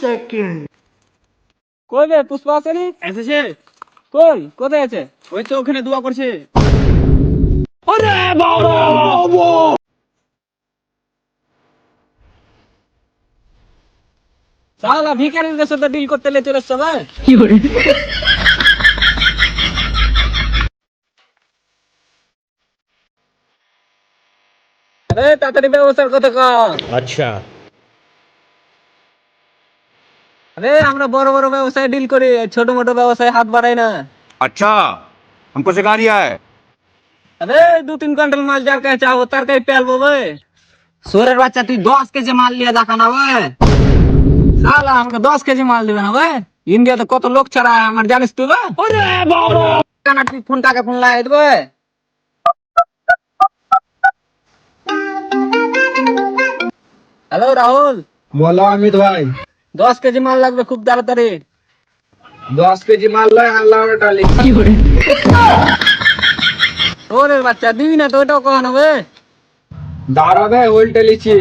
Second কই রে পুষ্পা আসেনি? এসেছে। কই কোথায় আছে? ওই তো ওখানে দোয়া করছে। আরে বাবা! সালা ভিখারিদের সাথে ডিল করতে লে চলে কি করি তাড়াতাড়ি ব্যবস্থার কথা কর আচ্ছা। আরে আমরা বড় বড় ব্যবসায় ডিল করি ছোট মোটো ব্যবসায় হাত বাড়াই না अच्छा हमको सिखा रिया है আরে দু তিন কুইন্টাল মাল যার কাছে চাবো তার কাছে পেলবো ভাই সোরের বাচ্চা তুই দশ কেজি মাল নিয়ে দেখা না ভাই সালা আমাকে দশ কেজি মাল দিবে না ভাই ইন্ডিয়াতে কত লোক ছাড়া আমার জানিস তুই ভাই কানা তুই ফোন টাকা ফোন লাগিয়ে দেবে হ্যালো রাহুল বলো অমিত ভাই দশ কেজি মাল লাগবে খুব তাড়াতাড়ি। দশ কেজি মাল লয় হাল্লা হবে টালি। তোর বাচ্চা দিবি না তো ওইটাও কখন হবে? দাঁড়াবে হোলটে লিচি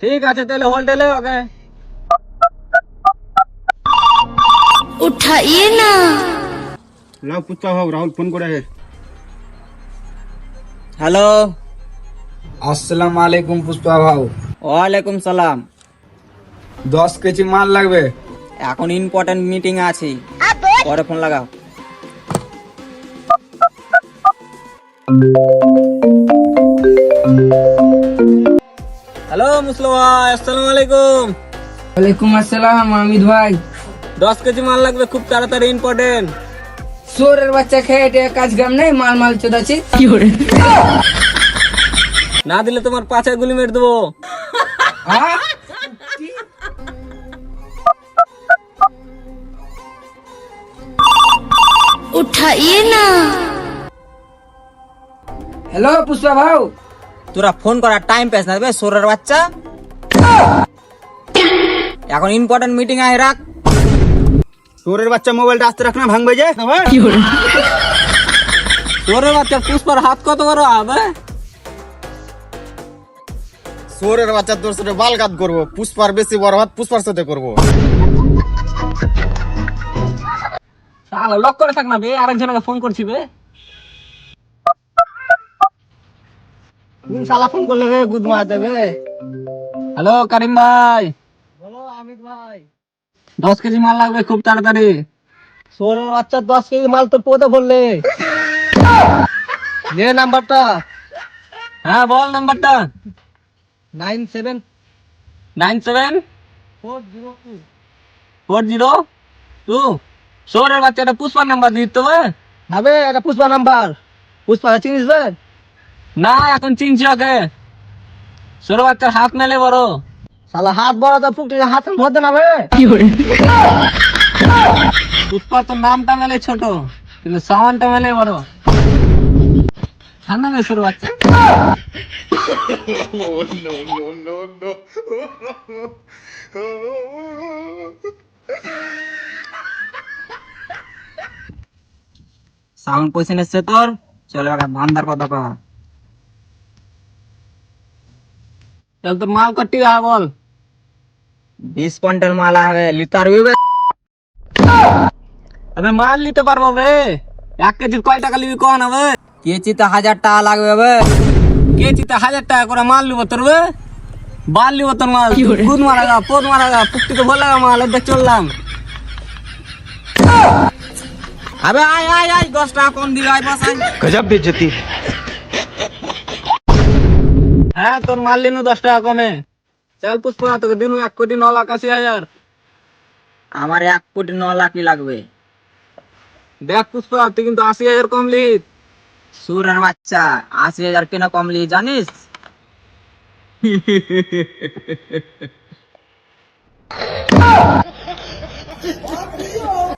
ঠিক আছে তাহলে হোলটেলে ওকে উঠাই না। লাও পুচ্ছা হোক রাহুল ফোন করে হ্যালো। আসসালামু আলাইকুম পুষ্পা ভাও। ওয়ালাইকুম সালাম। দশ কেজি মাল লাগবে। এখন ইম্পর্টেন্ট মিটিং আছে। পরে ফোন লাগাও। হ্যালো মুসলো ভাই আসসালামু আলাইকুম। ওয়ালাইকুম আসসালাম আমিদ ভাই। দশ কেজি মাল লাগবে খুব তাড়াতাড়ি ইম্পর্টেন্ট সোরের বাচ্চা খেয়ে এটা কাজ কাম নেই মাল মাল চোদাচ্ছি। না দিলে তোমার পাছে গুলি মেরে দেবো। उठाइए ना হ্যালো পুষ্পা ভাও তোরা ফোন করার টাইম পেস না দেবে সোরের বাচ্চা এখন ইম্পর্টেন্ট মিটিং আয় রাখ তোরের বাচ্চা মোবাইলটা আস্তে রাখনা ভাঙবে যে সোরের বাচ্চা পুষ্পার হাত কত বড় হবে সোরের বাচ্চা তোর সাথে বাল কাট করবো পুষ্পার বেশি বড় হাত পুষ্পার সাথে করবো শালা লক করে থাক না বে আরেকজনকে ফোন করছি বে। শালা ফোন করলে বে গুদ মার দেবে। হ্যালো কারিম ভাই। বলো আমিত ভাই। দশ কেজি মাল লাগবে খুব তাড়াতাড়ি। সোরের বাচ্চা দশ কেজি মাল তো পদে বললে। নে নাম্বারটা। হ্যাঁ বল নাম্বারটা। Nine seven. Nine seven. Four zero four zero two. সোরের বাচ্চাটা পুষ্পার নাম্বার দিতে হবে হবে এটা পুষ্পা নাম্বার পুষ্পা চিনিস বে না এখন চিনছি ওকে সোরের বাচ্চার হাত মেলে বড় শালা হাত বড় তো ফুকটি হাতের মধ্যে নামে পুষ্পা তো নামটা মেলে ছোট কিন্তু সামানটা মেলে বড় ঠান্ডা নেই সোরের বাচ্চা সাউন্ড পয়সা নিচ্ছে তোর? চলে ওটা বান্দার কথা কহ চল তোর মাল কটি হয় বল? বিশ কুইন্টাল মাল হবে লিতে পারবি বে মাল নিতে পারব বে। এক কেজি কয় টাকা নিবি কন হবে? কেজিতে হাজার টাকা লাগবে বে। কেজিতে হাজার টাকা করে মাল নিব তোর বে। বাল নিব তোর মাল। গুদ মারা গা পোদ মারা গা পুকটি তো ভোলা মাল চললাম। আবে আয় আয় আয় দশ টাকা কম দিবে আয় বস আয় गजब बेइज्जती হ্যাঁ তোর মাল লিনু দশ টাকা কমে চল পুষ্পা তোকে দিনু এক কোটি ন লাখ আশি হাজার আমার এক কোটি ন লাখই লাগবে দেখ পুষ্পা তুই কিন্তু আশি হাজার কম লি সুরের বাচ্চা আশি হাজার কেন কম লি জানিস